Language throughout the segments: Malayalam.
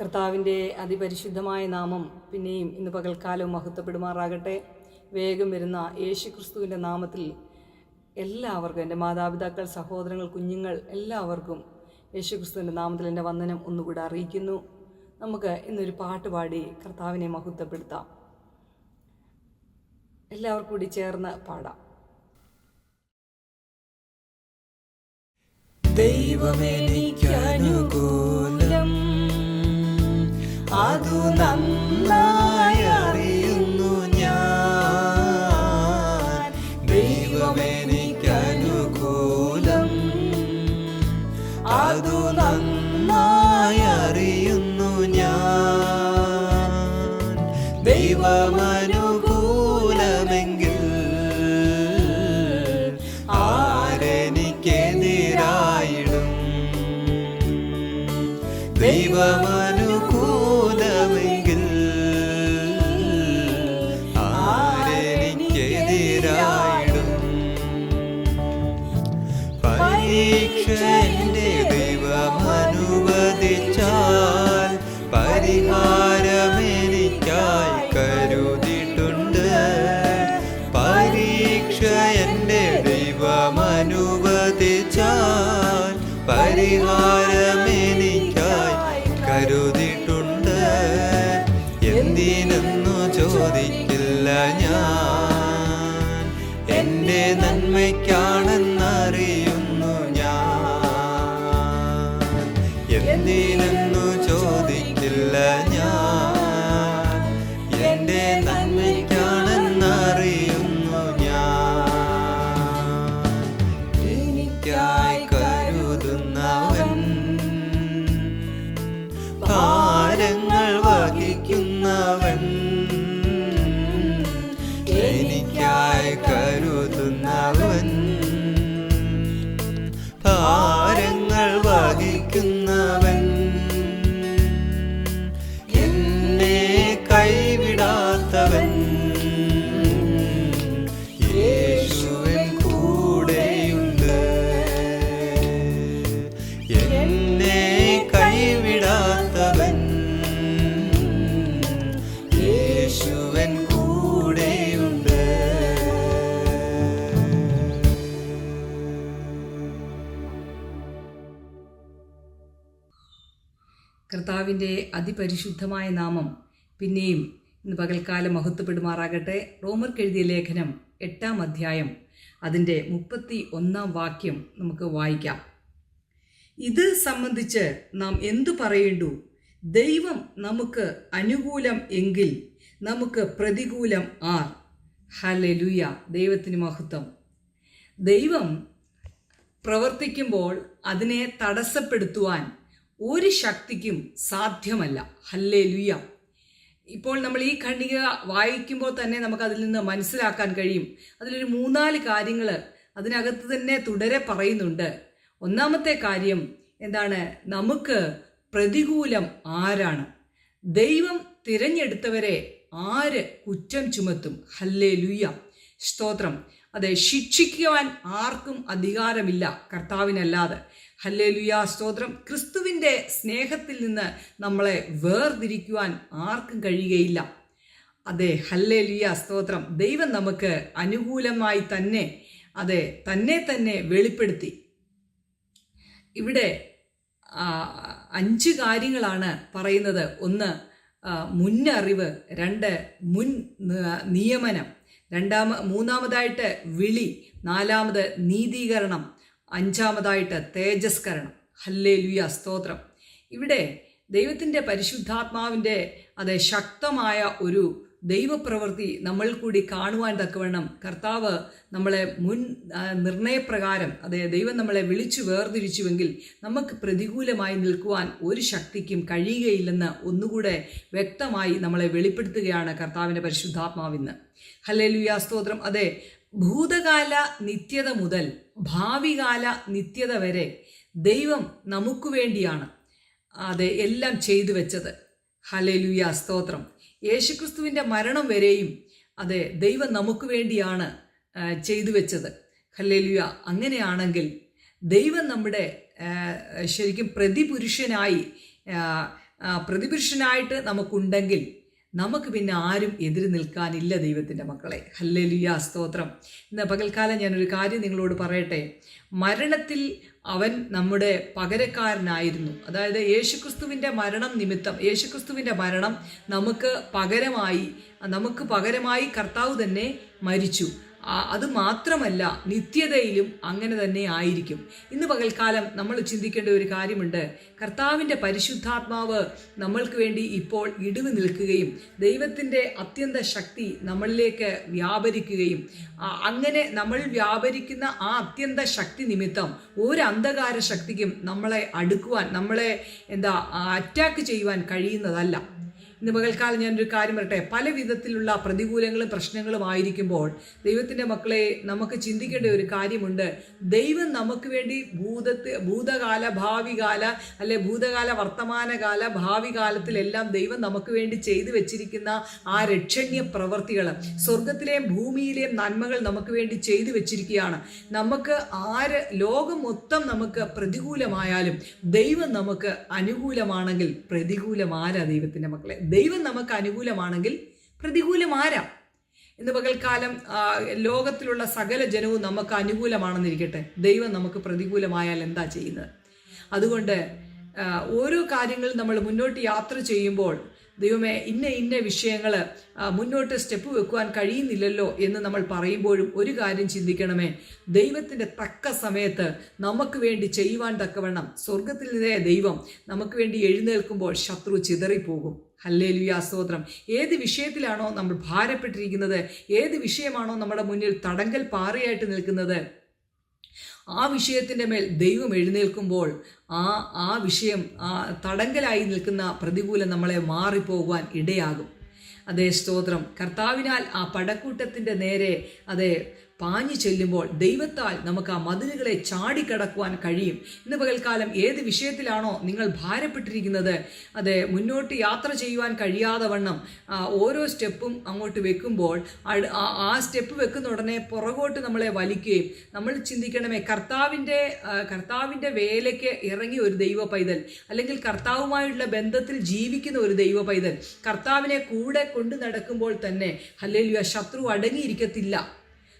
കർത്താവിന്റെ അതിപരിശുദ്ധമായ നാമം പിന്നെയും ഇന്ന് പകൽക്കാലവും മഹത്വപ്പെടുമാറാകട്ടെ. വേഗം വരുന്ന യേശു ക്രിസ്തുവിന്റെ നാമത്തിൽ എല്ലാവർക്കും എന്റെ മാതാപിതാക്കൾ സഹോദരങ്ങൾ കുഞ്ഞുങ്ങൾ എല്ലാവർക്കും യേശു ക്രിസ്തുവിന്റെ നാമത്തിൽ എന്റെ വന്ദനം ഒന്നുകൂടെ അറിയിക്കുന്നു. നമുക്ക് ഇന്നൊരു പാട്ട് പാടി കർത്താവിനെ മഹത്വപ്പെടുത്താം. എല്ലാവർക്കും കൂടി ചേർന്ന് പാടാം. ദൈവമെനിക്കനുകൂലം അതു നന്നായി കർത്താവിന്റെ അതിപരിശുദ്ധമായ നാമം പിന്നെയും ഇന്ന് പകൽക്കാലം മഹത്വപ്പെടുമാറാകട്ടെ. റോമർക്ക് എഴുതിയ ലേഖനം എട്ടാം അധ്യായം. അതിന്റെ മുപ്പത്തി ഒന്നാം വാക്യം നമുക്ക് വായിക്കാം. ഇത് സംബന്ധിച്ച് നാം എന്തു പറയേണ്ടു? ദൈവം നമുക്ക് അനുകൂലം എങ്കിൽ നമുക്ക് പ്രതികൂലം ആർ? ഹലലുയ ദൈവത്തിന് മഹത്വം. ദൈവം പ്രവർത്തിക്കുമ്പോൾ അതിനെ തടസ്സപ്പെടുത്തുവാൻ ഒരു ശക്തിക്കും സാധ്യമല്ല. ഹല്ലേ ലുയ ഇപ്പോൾ നമ്മൾ ഈ ഖണ്ഡിക വായിക്കുമ്പോൾ തന്നെ നമുക്ക് അതിൽ നിന്ന് മനസ്സിലാക്കാൻ കഴിയും. അതിലൊരു മൂന്നാൽ കാര്യങ്ങൾ അതിനകത്ത് തന്നെ തുടരെ പറയുന്നുണ്ട്. ഒന്നാമത്തെ കാര്യം എന്താണ്? നമുക്ക് പ്രതികൂലം ആരാണ്? ദൈവം തിരഞ്ഞെടുത്തവരെ ആര് കുറ്റം ചുമത്തും? ഹല്ലേ ലുയ്യ സ്തോത്രം. അതെ ശിക്ഷിക്കുവാൻ ആർക്കും അധികാരമില്ല കർത്താവിനല്ലാതെ. ഹല്ലേ ലുയാ സ്തോത്രം. ക്രിസ്തുവിന്റെ സ്നേഹത്തിൽ നിന്ന് നമ്മളെ വേർതിരിക്കുവാൻ ആർക്കും കഴിയുകയില്ല. അതെ ഹല്ലേ ലുയാ സ്തോത്രം. ദൈവം നമുക്ക് അനുകൂലമായി തന്നെ അതെ തന്നെ തന്നെ വെളിപ്പെടുത്തി. ഇവിടെ അഞ്ച് കാര്യങ്ങളാണ് പറയുന്നത്. ഒന്ന് മുന്നറിവ്. രണ്ട് മുൻ നിയമനം. രണ്ടാമ മൂന്നാമതായിട്ട് വിളി നാലാമത് നീതീകരണം അഞ്ചാമതായിട്ട് തേജസ്കരണം. ഹല്ലേ ലുയ സ്തോത്രം. ഇവിടെ ദൈവത്തിന്റെ പരിശുദ്ധാത്മാവിന്റെ അത് ശക്തമായ ഒരു ദൈവപ്രവൃത്തി നമ്മൾ കൂടി കാണുവാൻ തക്കവണ്ണം കർത്താവ് നമ്മളെ മുൻ നിർണയപ്രകാരം അതെ ദൈവം നമ്മളെ വിളിച്ചു വേർതിരിച്ചുവെങ്കിൽ നമുക്ക് പ്രതികൂലമായി നിൽക്കുവാൻ ഒരു ശക്തിക്കും കഴിയുകയില്ലെന്ന് ഒന്നുകൂടെ വ്യക്തമായി നമ്മളെ വെളിപ്പെടുത്തുകയാണ് കർത്താവിന്റെ പരിശുദ്ധാത്മാവിന്ന്. ഹല്ലേലൂയ സ്തോത്രം. അതെ ഭൂതകാല നിത്യത മുതൽ ഭാവികാല നിത്യത വരെ ദൈവം നമുക്ക് വേണ്ടിയാണ് അതെ എല്ലാം ചെയ്തു വെച്ചത്. ഹലേലുയാ സ്തോത്രം. യേശുക്രിസ്തുവിന്റെ മരണം വരെയും അതെ ദൈവം നമുക്ക് വേണ്ടിയാണ് ചെയ്തു വെച്ചത്. ഹല്ലേലുയ. അങ്ങനെയാണെങ്കിൽ ദൈവം നമ്മുടെ ശരിക്കും പ്രതിപുരുഷനായി പ്രതിപുരുഷനായിട്ട് നമുക്കുണ്ടെങ്കിൽ നമുക്ക് പിന്നെ ആരും എതിര് നിൽക്കാനില്ല ദൈവത്തിന്റെ മക്കളെ. ഹല്ലേലൂയ സ്തോത്രം. ഇന്ന് പകൽക്കാലം ഞാനൊരു കാര്യം നിങ്ങളോട് പറയട്ടെ. മരണത്തിൽ അവൻ നമ്മുടെ പകരക്കാരനായിരുന്നു. അതായത് യേശുക്രിസ്തുവിന്റെ മരണം നിമിത്തം യേശുക്രിസ്തുവിന്റെ മരണം നമുക്ക് പകരമായി നമുക്ക് പകരമായി കർത്താവ് തന്നെ മരിച്ചു. അത് മാത്രമല്ല നിത്യതയിലും അങ്ങനെ തന്നെ ആയിരിക്കും. ഇന്ന് പകൽക്കാലം നമ്മൾ ചിന്തിക്കേണ്ട ഒരു കാര്യമുണ്ട്. കർത്താവിന്റെ പരിശുദ്ധാത്മാവ് നമ്മൾക്ക് വേണ്ടി ഇപ്പോൾ ഇടിവ് നിൽക്കുകയും ദൈവത്തിന്റെ അത്യന്ത ശക്തി നമ്മളിലേക്ക് വ്യാപരിക്കുകയും അങ്ങനെ നമ്മൾ വ്യാപരിക്കുന്ന ആ അത്യന്ത ശക്തി നിമിത്തം ഒരു അന്ധകാര ശക്തിക്കും നമ്മളെ അടുക്കുവാൻ നമ്മളെ എന്താ അറ്റാക്ക് ചെയ്യുവാൻ കഴിയുന്നതല്ല. ഇന്ന് പകൽക്കാലം ഞാനൊരു കാര്യം പറയട്ടെ? പല വിധത്തിലുള്ള പ്രതികൂലങ്ങളും പ്രശ്നങ്ങളും ആയിരിക്കുമ്പോൾ ദൈവത്തിന്റെ മക്കളെ നമുക്ക് ചിന്തിക്കേണ്ട ഒരു കാര്യമുണ്ട്. ദൈവം നമുക്ക് വേണ്ടി ഭൂതത്തെ ഭൂതകാല ഭാവികാല അല്ലെ ഭൂതകാല വർത്തമാനകാല ഭാവി കാലത്തിലെല്ലാം ദൈവം നമുക്ക് വേണ്ടി ചെയ്തു വെച്ചിരിക്കുന്ന ആ രക്ഷണീയ പ്രവർത്തികൾ സ്വർഗത്തിലെയും ഭൂമിയിലെയും നന്മകൾ നമുക്ക് വേണ്ടി ചെയ്തു വെച്ചിരിക്കുകയാണ്. നമുക്ക് ആര് ലോകം മൊത്തം നമുക്ക് പ്രതികൂലമായാലും ദൈവം നമുക്ക് അനുകൂലമാണെങ്കിൽ പ്രതികൂലമാരാ ദൈവത്തിന്റെ മക്കളെ? ദൈവം നമുക്ക് അനുകൂലമാണെങ്കിൽ പ്രതികൂലം ആരാ? ഇന്ന് പകൽക്കാലം ലോകത്തിലുള്ള സകല ജനവും നമുക്ക് അനുകൂലമാണെന്നിരിക്കട്ടെ. ദൈവം നമുക്ക് പ്രതികൂലമായാൽ എന്താ ചെയ്യുന്നത്? അതുകൊണ്ട് ഓരോ കാര്യങ്ങളും നമ്മൾ മുന്നോട്ട് യാത്ര ചെയ്യുമ്പോൾ ദൈവമേ ഇന്ന ഇന്ന വിഷയങ്ങൾ മുന്നോട്ട് സ്റ്റെപ്പ് വെക്കുവാൻ കഴിയുന്നില്ലല്ലോ എന്ന് നമ്മൾ പറയുമ്പോഴും ഒരു കാര്യം ചിന്തിക്കണമേ. ദൈവത്തിന്റെ തക്ക സമയത്ത് നമുക്ക് വേണ്ടി ചെയ്യുവാൻ തക്കവണ്ണം സ്വർഗത്തിൽ നിന്നേ ദൈവം നമുക്ക് വേണ്ടി എഴുന്നേൽക്കുമ്പോൾ ശത്രു ചിതറിപ്പോകും. ഹല്ലേലുയാ സ്തോത്രം. ഏത് വിഷയത്തിലാണോ നമ്മൾ ഭാരപ്പെട്ടിരിക്കുന്നത് ഏത് വിഷയമാണോ നമ്മുടെ മുന്നിൽ തടങ്കൽ പാറയായിട്ട് നിൽക്കുന്നത് ആ വിഷയത്തിന്റെ മേൽ ദൈവം എഴുന്നേൽക്കുമ്പോൾ ആ ആ വിഷയം ആ തടങ്കലായി നിൽക്കുന്ന പ്രതികൂലം നമ്മളെ മാറിപ്പോകുവാൻ ഇടയാകും. അതേ സ്തോത്രം. കർത്താവിനാൽ ആ പടക്കൂട്ടത്തിന്റെ നേരെ അതെ പാഞ്ഞു ചെല്ലുമ്പോൾ ദൈവത്താൽ നമുക്ക് ആ മതിലുകളെ ചാടിക്കടക്കുവാൻ കഴിയും. ഇന്ന് പകൽക്കാലം ഏത് വിഷയത്തിലാണോ നിങ്ങൾ ഭാരപ്പെട്ടിരിക്കുന്നത് അത് മുന്നോട്ട് യാത്ര ചെയ്യുവാൻ കഴിയാതെ വണ്ണം ഓരോ സ്റ്റെപ്പും അങ്ങോട്ട് വെക്കുമ്പോൾ ആ- സ്റ്റെപ്പ് വെക്കുന്ന ഉടനെ പുറകോട്ട് നമ്മളെ വലിക്കുകയും നമ്മൾ ചിന്തിക്കണമേ കർത്താവിന്റെ കർത്താവിന്റെ വേലയ്ക്ക് ഇറങ്ങിയ ഒരു ദൈവ പൈതൽ അല്ലെങ്കിൽ കർത്താവുമായുള്ള ബന്ധത്തിൽ ജീവിക്കുന്ന ഒരു ദൈവ പൈതൽ കർത്താവിനെ കൂടെ കൊണ്ടു നടക്കുമ്പോൾ തന്നെ അല്ലെങ്കിൽ ശത്രു അടങ്ങിയിരിക്കത്തില്ല.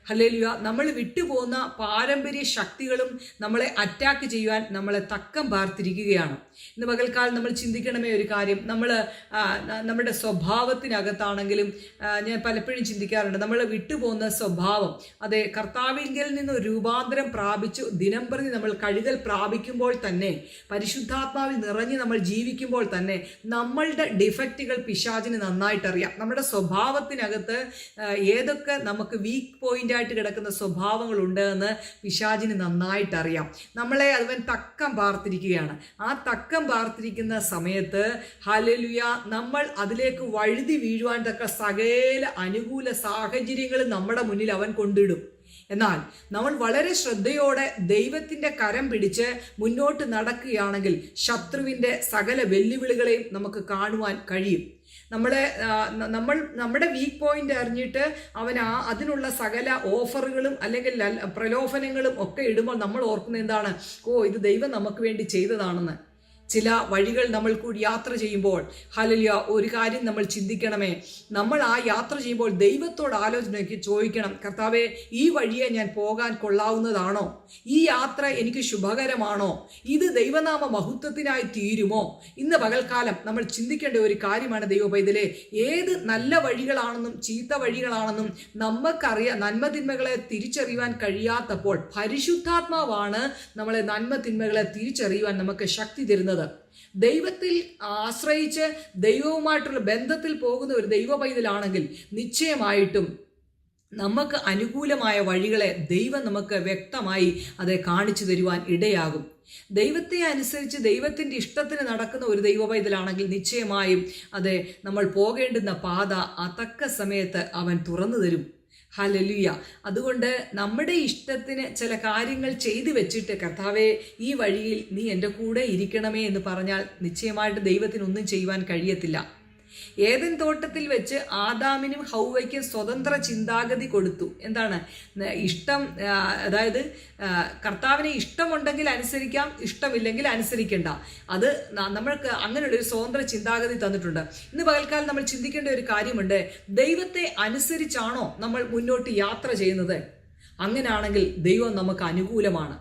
ഹല്ലേലൂയ. നമ്മൾ വിട്ടുപോകുന്ന പാരമ്പര്യ ശക്തികളും നമ്മളെ അറ്റാക്ക് ചെയ്യുവാൻ നമ്മളെ തക്കം പാർത്തിരിക്കുകയാണ്. ഇന്ന് പകൽക്കാലം നമ്മൾ ചിന്തിക്കണമേ ഒരു കാര്യം. നമ്മൾ നമ്മുടെ സ്വഭാവത്തിനകത്താണെങ്കിലും ഞാൻ പലപ്പോഴും ചിന്തിക്കാറുണ്ട്. നമ്മൾ വിട്ടുപോകുന്ന സ്വഭാവം അതെ കർത്താവിങ്കിൽ നിന്ന് രൂപാന്തരം പ്രാപിച്ചു ദിനം പ്രതി നമ്മൾ കഴുകൽ പ്രാപിക്കുമ്പോൾ തന്നെ പരിശുദ്ധാത്മാവിൽ നിറഞ്ഞ് നമ്മൾ ജീവിക്കുമ്പോൾ തന്നെ നമ്മളുടെ ഡിഫക്റ്റുകൾ പിശാചിന് നന്നായിട്ടറിയാം. നമ്മുടെ സ്വഭാവത്തിനകത്ത് ഏതൊക്കെ നമുക്ക് വീക്ക് പോയിന്റ് ആയിട്ട് കിടക്കുന്ന സ്വഭാവങ്ങളുണ്ട് എന്ന് പിശാചിന് നന്നായിട്ട് അറിയാം നമ്മളെ അവൻ തക്കം പാർത്തിരിക്കുകയാണ്. ആ തക്കം പാർത്തിരിക്കുന്ന സമയത്ത് ഹലലുയ നമ്മൾ അതിലേക്ക് വഴുതി വീഴുവാൻ തക്ക സകല അനുകൂല സാഹചര്യങ്ങൾ നമ്മുടെ മുന്നിൽ അവൻ കൊണ്ടിടും. എന്നാൽ നമ്മൾ വളരെ ശ്രദ്ധയോടെ ദൈവത്തിന്റെ കരം പിടിച്ച് മുന്നോട്ട് നടക്കുകയാണെങ്കിൽ ശത്രുവിന്റെ സകല വെല്ലുവിളികളെയും നമുക്ക് കാണുവാൻ കഴിയും. നമ്മളെ നമ്മൾ നമ്മുടെ വീക്ക് പോയിന്റ് അറിഞ്ഞിട്ട് അവൻ ആ അതിനുള്ള സകല ഓഫറുകളും അല്ലെങ്കിൽ പ്രലോഭനങ്ങളും ഒക്കെ ഇടുമ്പോൾ നമ്മൾ ഓർക്കുന്ന എന്താണ്? ഓ ഇത് ദൈവം നമുക്ക് വേണ്ടി ചെയ്തതാണെന്ന്. ചില വഴികൾ നമ്മൾ കൂടി യാത്ര ചെയ്യുമ്പോൾ ഹലലിയ ഒരു കാര്യം നമ്മൾ ചിന്തിക്കണമേ. നമ്മൾ ആ യാത്ര ചെയ്യുമ്പോൾ ദൈവത്തോട് ആലോചനയ്ക്ക് ചോദിക്കണം കർത്താവെ ഈ വഴിയെ ഞാൻ പോകാൻ കൊള്ളാവുന്നതാണോ? ഈ യാത്ര എനിക്ക് ശുഭകരമാണോ? ഇത് ദൈവനാമ മഹത്വത്തിനായി തീരുമോ? ഇന്ന് പകൽക്കാലം നമ്മൾ ചിന്തിക്കേണ്ട ഒരു കാര്യമാണ് ദൈവ പൈതലെ ഏത് നല്ല വഴികളാണെന്നും ചീത്ത വഴികളാണെന്നും നമുക്കറിയാം നന്മതിന്മകളെ തിരിച്ചറിയുവാൻ കഴിയാത്തപ്പോൾ പരിശുദ്ധാത്മാവാണ് നമ്മളെ നന്മതിന്മകളെ തിരിച്ചറിയുവാൻ നമുക്ക് ശക്തി തരുന്നത്. ദൈവത്തിൽ ആശ്രയിച്ച് ദൈവവുമായിട്ടുള്ള ബന്ധത്തിൽ പോകുന്ന ഒരു ദൈവ പൈതലാണെങ്കിൽ നിശ്ചയമായിട്ടും നമുക്ക് അനുകൂലമായ വഴികളെ ദൈവം നമുക്ക് വ്യക്തമായി അത് കാണിച്ചു തരുവാൻ ഇടയാകും. ദൈവത്തെ അനുസരിച്ച് ദൈവത്തിന്റെ ഇഷ്ടത്തിന് നടക്കുന്ന ഒരു ദൈവ പൈതലാണെങ്കിൽ നിശ്ചയമായും അതെ നമ്മൾ പോകേണ്ടുന്ന പാത അതക്ക സമയത്ത് അവൻ തുറന്നു തരും. ഹലലുയ അതുകൊണ്ട് നമ്മുടെ ഇഷ്ടത്തിന് ചില കാര്യങ്ങൾ ചെയ്തു വെച്ചിട്ട് കർത്താവെ ഈ വഴിയിൽ നീ എന്റെ കൂടെ ഇരിക്കണമേ എന്ന് പറഞ്ഞാൽ നിശ്ചയമായിട്ട് ദൈവത്തിനൊന്നും ചെയ്യുവാൻ കഴിയത്തില്ല. ഏതൻ തോട്ടത്തിൽ വെച്ച് ആദാമിനും ഹൗവയ്ക്കും സ്വതന്ത്ര ചിന്താഗതി കൊടുത്തു. എന്താണ്? ഇഷ്ടം അതായത് കർത്താവിനെ ഇഷ്ടമുണ്ടെങ്കിൽ അനുസരിക്കാം ഇഷ്ടമില്ലെങ്കിൽ അനുസരിക്കേണ്ട. അത് നമ്മൾക്ക് അങ്ങനെയുള്ള ഒരു സ്വതന്ത്ര ചിന്താഗതി തന്നിട്ടുണ്ട്. ഇന്ന് പകൽക്കാലം നമ്മൾ ചിന്തിക്കേണ്ട ഒരു കാര്യമുണ്ട്. ദൈവത്തെ അനുസരിച്ചാണോ നമ്മൾ മുന്നോട്ട് യാത്ര ചെയ്യുന്നത്? അങ്ങനെയാണെങ്കിൽ ദൈവം നമുക്ക് അനുകൂലമാണ്.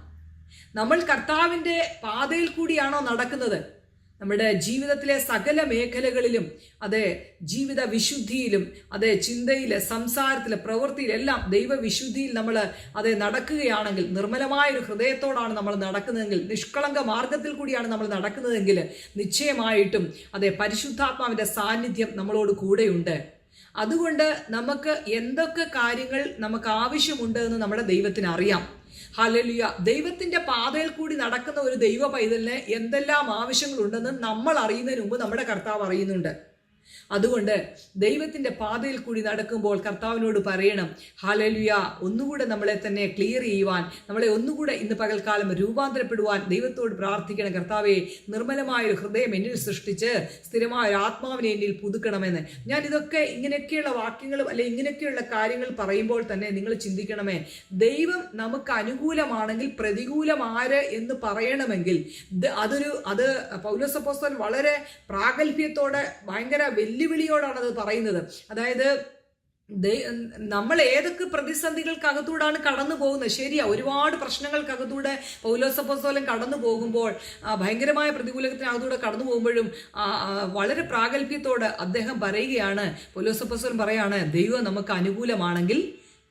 നമ്മൾ കർത്താവിന്റെ പാതയിൽ കൂടിയാണോ നടക്കുന്നത്? നമ്മുടെ ജീവിതത്തിലെ സകല മേഖലകളിലും അതെ ജീവിത വിശുദ്ധിയിലും അതെ ചിന്തയിൽ സംസാരത്തിൽ പ്രവൃത്തിയിലെല്ലാം ദൈവവിശുദ്ധിയിൽ നമ്മൾ അതെ നടക്കുകയാണെങ്കിൽ നിർമ്മലമായ ഒരു ഹൃദയത്തോടാണ് നമ്മൾ നടക്കുന്നതെങ്കിൽ നിഷ്കളങ്ക മാർഗത്തിൽ കൂടിയാണ് നമ്മൾ നടക്കുന്നതെങ്കിൽ നിശ്ചയമായിട്ടും അതെ പരിശുദ്ധാത്മാവിന്റെ സാന്നിധ്യം നമ്മളോട് കൂടെയുണ്ട്. അതുകൊണ്ട് നമുക്ക് എന്തൊക്കെ കാര്യങ്ങൾ നമുക്ക് ആവശ്യമുണ്ട് എന്ന് നമ്മുടെ ദൈവത്തിന് അറിയാം. ഹലലുയ ദൈവത്തിന്റെ പാതയിൽ കൂടി നടക്കുന്ന ഒരു ദൈവ പൈതലിന് എന്തെല്ലാം ആവശ്യങ്ങളുണ്ടെന്ന് നമ്മൾ അറിയുന്നതിന് മുമ്പ് നമ്മുടെ കർത്താവ് അറിയുന്നുണ്ട്. അതുകൊണ്ട് ദൈവത്തിന്റെ പാതയിൽ കൂടി നടക്കുമ്പോൾ കർത്താവിനോട് പറയണം ഹാലലുയ ഒന്നുകൂടെ നമ്മളെ തന്നെ ക്ലിയർ ചെയ്യുവാൻ നമ്മളെ ഒന്നുകൂടെ ഇന്ന് പകൽക്കാലം രൂപാന്തരപ്പെടുവാൻ ദൈവത്തോട് പ്രാർത്ഥിക്കണം. കർത്താവെ നിർമ്മലമായ ഒരു ഹൃദയം എന്നിൽ സൃഷ്ടിച്ച് സ്ഥിരമായ ഒരു ആത്മാവിനെ എന്നിൽ പുതുക്കണമെന്ന്. ഞാൻ ഇതൊക്കെ ഇങ്ങനെയൊക്കെയുള്ള വാക്യങ്ങളും അല്ലെ ഇങ്ങനെയൊക്കെയുള്ള കാര്യങ്ങൾ പറയുമ്പോൾ തന്നെ നിങ്ങൾ ചിന്തിക്കണമേ ദൈവം നമുക്ക് അനുകൂലമാണെങ്കിൽ പ്രതികൂലം ആര് എന്ന് പറയണമെങ്കിൽ അതൊരു അത് പൗലോസപ്പോസ്തലൻ വളരെ പ്രാഗൽഭ്യത്തോടെ ഭയങ്കര വെല്ലുവിളിയോടാണ് അത് പറയുന്നത്. അതായത് നമ്മൾ ഏതൊക്കെ പ്രതിസന്ധികൾക്കകത്തൂടാണ് കടന്നു പോകുന്നത്? ശരിയാ ഒരുപാട് പ്രശ്നങ്ങൾക്കകത്തൂടെ പൗലോസപ്പോസോലം കടന്നു പോകുമ്പോൾ ഭയങ്കരമായ പ്രതികൂലത്തിനകത്തൂടെ കടന്നു പോകുമ്പോഴും വളരെ പ്രാഗൽഭ്യത്തോട് അദ്ദേഹം പറയുകയാണ് പൗലോസപ്പോസോലം പറയാണ് ദൈവം നമുക്ക് അനുകൂലമാണെങ്കിൽ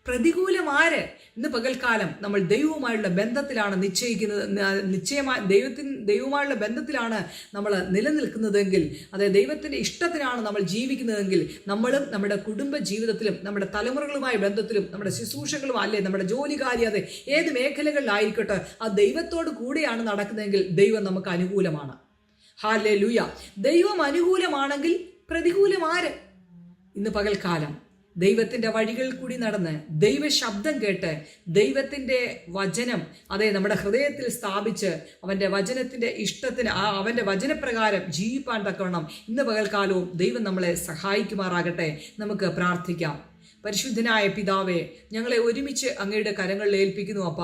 പ്രതികൂലം ആര് ഇന്ന് പകൽക്കാലം നമ്മൾ ദൈവവുമായുള്ള ബന്ധത്തിലാണ് നിശ്ചയിക്കുന്നത് നിശ്ചയമായ ദൈവത്തിന് ദൈവവുമായുള്ള ബന്ധത്തിലാണ് നമ്മൾ നിലനിൽക്കുന്നതെങ്കിൽ അതായത് ദൈവത്തിന്റെ ഇഷ്ടത്തിനാണ് നമ്മൾ ജീവിക്കുന്നതെങ്കിൽ നമ്മളും നമ്മുടെ കുടുംബ ജീവിതത്തിലും നമ്മുടെ തലമുറകളുമായ ബന്ധത്തിലും നമ്മുടെ ശുശ്രൂഷകളും അല്ലെ നമ്മുടെ ജോലി കാര്യം അതെ ഏത് മേഖലകളിലായിരിക്കട്ടെ ആ ദൈവത്തോട് കൂടെയാണ് നടക്കുന്നതെങ്കിൽ ദൈവം നമുക്ക് അനുകൂലമാണ്. ഹാലേ ലൂയ ദൈവം അനുകൂലമാണെങ്കിൽ പ്രതികൂലമാര് ഇന്ന് പകൽക്കാലം. ദൈവത്തിന്റെ വഴികളിൽ കൂടി നടന്ന് ദൈവ ശബ്ദം കേട്ട് ദൈവത്തിന്റെ വചനം അതെ നമ്മുടെ ഹൃദയത്തിൽ സ്ഥാപിച്ച് അവന്റെ വചനത്തിന്റെ ഇഷ്ടത്തിന് ആ അവന്റെ വചനപ്രകാരം ജീവിപ്പാൻ തക്കവണ്ണം ഇന്ന് പകൽക്കാലവും ദൈവം നമ്മളെ സഹായിക്കുമാറാകട്ടെ. നമുക്ക് പ്രാർത്ഥിക്കാം. പരിശുദ്ധനായ പിതാവേ ഞങ്ങളെ ഒരുമിച്ച് അങ്ങയുടെ കരങ്ങളിൽ ഏൽപ്പിക്കുന്നു അപ്പ.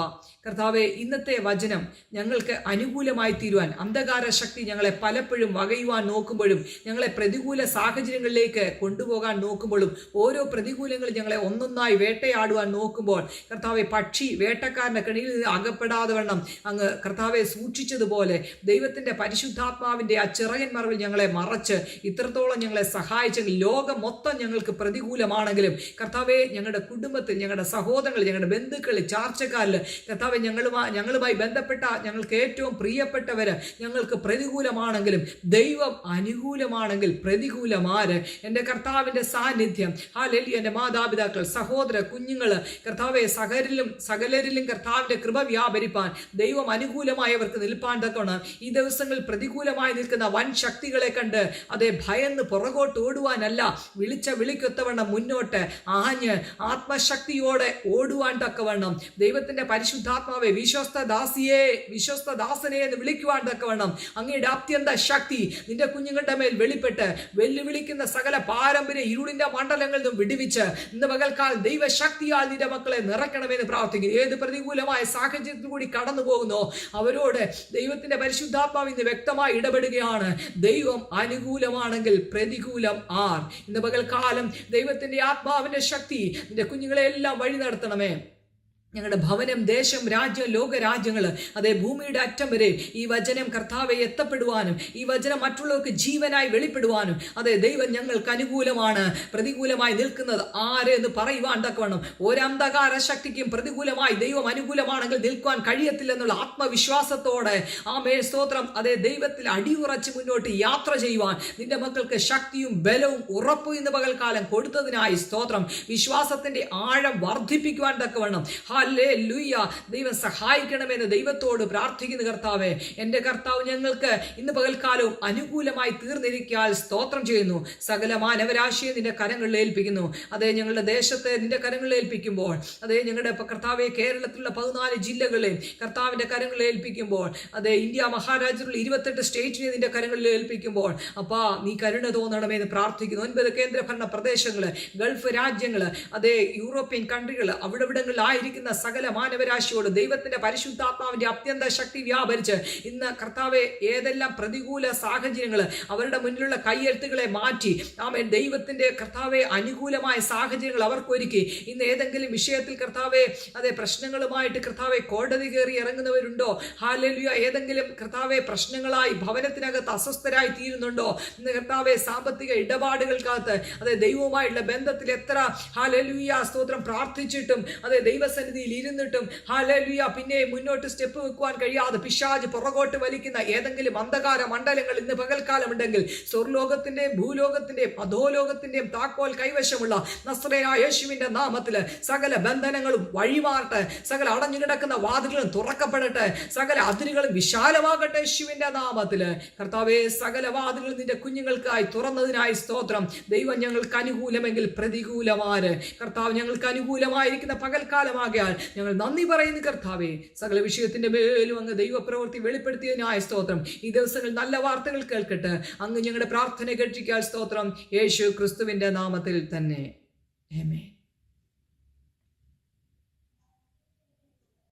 കർത്താവെ ഇന്നത്തെ വചനം ഞങ്ങൾക്ക് അനുകൂലമായി തീരുവാൻ അന്ധകാര ശക്തി ഞങ്ങളെ പലപ്പോഴും വകയുവാൻ നോക്കുമ്പോഴും ഞങ്ങളെ പ്രതികൂല സാഹചര്യങ്ങളിലേക്ക് കൊണ്ടുപോകാൻ നോക്കുമ്പോഴും ഓരോ പ്രതികൂലങ്ങളും ഞങ്ങളെ ഒന്നൊന്നായി വേട്ടയാടുവാൻ നോക്കുമ്പോൾ കർത്താവെ പക്ഷി വേട്ടക്കാരന്റെ കണിയിൽ നിന്ന് അകപ്പെടാതെ വണ്ണം അങ്ങ് കർത്താവെ സൂക്ഷിച്ചതുപോലെ ദൈവത്തിന്റെ പരിശുദ്ധാത്മാവിന്റെ ആ ചിറകൻ മറവിൽ ഞങ്ങളെ മറച്ച് ഇത്രത്തോളം ഞങ്ങളെ സഹായിച്ചെങ്കിൽ ലോകം മൊത്തം ഞങ്ങൾക്ക് പ്രതികൂലമാണെങ്കിലും കർത്താവെ ഞങ്ങളുടെ കുടുംബത്തിൽ ഞങ്ങളുടെ സഹോദരങ്ങൾ ഞങ്ങളുടെ ബന്ധുക്കൾ ചാർച്ചക്കാരിൽ കർത്താവെ ഞങ്ങളുമായി ഞങ്ങളുമായി ബന്ധപ്പെട്ട ഞങ്ങൾക്ക് ഏറ്റവും പ്രിയപ്പെട്ടവർ ഞങ്ങൾക്ക് പ്രതികൂലമാണെങ്കിലും ദൈവം അനുകൂലമാണെങ്കിൽ പ്രതികൂലമാര്. എന്റെ കർത്താവിന്റെ സാന്നിധ്യം ആ ലലി എന്റെ മാതാപിതാക്കൾ സഹോദര കുഞ്ഞുങ്ങൾ കർത്താവെ സകരിലും സകലരിലും കർത്താവിന്റെ കൃപ വ്യാപരിപ്പാൻ ദൈവം അനുകൂലമായവർക്ക് നിൽപ്പാൻ തക്കണം ഈ ദിവസങ്ങളിൽ പ്രതികൂലമായി നിൽക്കുന്ന വൻ ശക്തികളെ കണ്ട് അതേ ഭയന്ന് പുറകോട്ട് ഓടുവാനല്ല വിളിച്ച വിളിക്കൊത്തവണ്ണം മുന്നോട്ട് ആഞ്ഞ് ആത്മശക്തിയോടെ ഓടുവാൻ തക്കവണ്ണം. ദൈവത്തിന്റെ പരിശുദ്ധാത്മാവെ വിശ്വസ്ത ദാസിയെ വിശ്വസ്ത ദാസനെ എന്ന് വിളിക്കുവാൻ തക്കവണ്ണം. അങ്ങയുടെ അത്യന്ത ശക്തി നിന്റെ കുഞ്ഞുങ്ങളുടെ മേൽ വെളിപ്പെട്ട് വെല്ലുവിളിക്കുന്ന സകല പാരമ്പര്യ ഇരുളിന്റെ മണ്ഡലങ്ങളിൽ നിന്നും വിടുവിച്ച് ഇന്ന് പകൽക്കാൽ ദൈവശക്തിയാൽ നിന്റെ മക്കളെ നിറയ്ക്കണമെന്ന് പ്രാർത്ഥിക്കുന്നു. ഏത് പ്രതികൂലമായ സാഹചര്യത്തിൽ കൂടി കടന്നു പോകുന്നോ അവരോട് ദൈവത്തിന്റെ പരിശുദ്ധാത്മാവ് ഇന്ന് വ്യക്തമായി ഇടപെടുകയാണ്. ദൈവം അനുകൂലമാണെങ്കിൽ പ്രതികൂലം ആർ. ഇന്ന് പകൽക്കാലം ദൈവത്തിന്റെ ആത്മാവിന്റെ ശക്തി. നിന്റെ കുഞ്ഞുങ്ങളെ എല്ലാം വഴി നടത്തണമേ. ഞങ്ങളുടെ ഭവനം ദേശം രാജ്യം ലോകരാജ്യങ്ങൾ അതേ ഭൂമിയുടെ അറ്റം വരെ ഈ വചനം കർത്താവെ എത്തപ്പെടുവാനും ഈ വചനം മറ്റുള്ളവർക്ക് ജീവനായി വെളിപ്പെടുവാനും അതെ ദൈവം ഞങ്ങൾക്ക് അനുകൂലമാണ് പ്രതികൂലമായി നിൽക്കുന്നത് ആര് എന്ന് പറയുവാൻ തക്കവണ്ണം. ഒരന്ധകാര ശക്തിക്കും പ്രതികൂലമായി ദൈവം അനുകൂലമാണെങ്കിൽ നിൽക്കുവാൻ കഴിയത്തില്ലെന്നുള്ള ആത്മവിശ്വാസത്തോടെ ആ മേൽ സ്തോത്രം. അതേ ദൈവത്തിൽ അടിയുറച്ച് മുന്നോട്ട് യാത്ര ചെയ്യുവാൻ നിന്റെ മക്കൾക്ക് ശക്തിയും ബലവും ഉറപ്പും ഇന്ന് പകൽക്കാലം കൊടുത്തതിനായി സ്തോത്രം. വിശ്വാസത്തിന്റെ ആഴം വർദ്ധിപ്പിക്കുവാൻ തക്കവണ്ണം. ഹാലേ ലൂയ ദൈവം സഹായിക്കണമെന്ന് ദൈവത്തോട് പ്രാർത്ഥിക്കുന്നു കർത്താവെ. എന്റെ കർത്താവ് ഞങ്ങൾക്ക് ഇന്ന് പകൽക്കാലവും അനുകൂലമായി തീർന്നിരിക്കാൻ സ്തോത്രം ചെയ്യുന്നു. സകല മാനവരാശിയെ നിന്റെ കരങ്ങളിൽ ഏൽപ്പിക്കുന്നു. അതേ ഞങ്ങളുടെ ദേശത്തെ നിന്റെ കരങ്ങളിൽ ഏൽപ്പിക്കുമ്പോൾ അതേ ഞങ്ങളുടെ കർത്താവെ കേരളത്തിലുള്ള പതിനാല് ജില്ലകളെ കർത്താവിന്റെ കരങ്ങളിൽ ഏൽപ്പിക്കുമ്പോൾ അതേ ഇന്ത്യ മഹാരാജ്യത്തിലുള്ള ഇരുപത്തെട്ട് സ്റ്റേറ്റിനെ നിന്റെ കരങ്ങളിൽ ഏൽപ്പിക്കുമ്പോൾ അപ്പാ നീ കരുണ തോന്നണമെന്ന് പ്രാർത്ഥിക്കുന്നു. ഒൻപത് കേന്ദ്രഭരണ പ്രദേശങ്ങൾ ഗൾഫ് രാജ്യങ്ങൾ അതേ യൂറോപ്യൻ കൺട്രികൾ അവിടെ ഇവിടങ്ങളിലായിരിക്കുന്ന സകല മാനവരാശിയോട് ദൈവത്തിന്റെ പരിശുദ്ധാത്മാവിന്റെ അത്യന്ത ശക്തി വ്യാപരിച്ച് ഇന്ന് കർത്താവെ ഏതെല്ലാം പ്രതികൂല സാഹചര്യങ്ങൾ അവരുടെ മുന്നിലുള്ള കയ്യെഴുത്തുകളെ മാറ്റി ആമേൻ ദൈവത്തിന്റെ കർത്താവെ അനുകൂലമായ സാഹചര്യങ്ങൾ അവർക്കൊരുക്കി ഇന്ന് ഏതെങ്കിലും വിഷയത്തിൽ കർത്താവെ അതെ പ്രശ്നങ്ങളുമായിട്ട് കർത്താവെ കോടതി കയറി ഇറങ്ങുന്നവരുണ്ടോ? ഹാലലിയ ഏതെങ്കിലും കർത്താവെ പ്രശ്നങ്ങളായി ഭവനത്തിനകത്ത് അസ്വസ്ഥരായി തീരുന്നുണ്ടോ? ഇന്ന് കർത്താവെ സാമ്പത്തിക ഇടപാടുകൾക്കകത്ത് അതെ ദൈവവുമായിട്ടുള്ള ബന്ധത്തിൽ എത്ര ഹാലലുയ സ്തോത്രം പ്രാർത്ഥിച്ചിട്ടും അതെ ദൈവസന്നിധിയിൽ ഇരുന്നിട്ടും ഹാലലുയ പിന്നെ മുന്നോട്ട് സ്റ്റെപ്പ് വെക്കുവാൻ കഴിയാതെ പിശാജ് പുറകോട്ട് വലിക്കുന്ന ഏതെങ്കിലും അന്ധകാര മണ്ഡലങ്ങൾ ഇന്ന് പകൽക്കാലമുണ്ടെങ്കിൽ സ്വർലോകത്തിന്റെയും ഭൂലോകത്തിന്റെയും അധോലോകത്തിന്റെയും താക്കോൽ കൈവശമുള്ള നസ്രയായ യേശുവിന്റെ നാമത്തിൽ സകല ബന്ധനങ്ങളും വഴിമാറട്ടെ സകല അടഞ്ഞു കിടക്കുന്ന വാതിലുകളും തുറക്കപ്പെടട്ടെ സകല അതിരുകളും വിശാലമാകട്ടെ യേശുവിന്റെ നാമത്തിൽ. കർത്താവെ സകല വാതിലുകൾ നിന്റെ കുഞ്ഞുങ്ങൾക്കായി തുറന്നതിനായി സ്തോത്രം. ദൈവം ഞങ്ങൾക്ക് അനുകൂലമെങ്കിൽ പ്രതികൂലമാര്. കർത്താവ് ഞങ്ങൾക്ക് അനുകൂലമായിരിക്കുന്ന പകൽക്കാലമാകിയാൽ ഞങ്ങൾ നന്ദി പറയുന്നു കർത്താവെ. സകല വിഷയത്തിന്റെ മേലും അങ്ങ് ദൈവപ്രവൃത്തി വെളിപ്പെടുത്തിയതിനായ സ്തോത്രം. ഈ ദിവസങ്ങൾ നല്ല വാർത്തകൾ കേൾക്കട്ടെ. അങ്ങ് ഞങ്ങളുടെ പ്രാർത്ഥന കേട്ടിരിക്കാൻ സ്തോത്രം. യേശു ക്രിസ്തുവിന്റെ നാമത്തിൽ തന്നെ. ആമേൻ.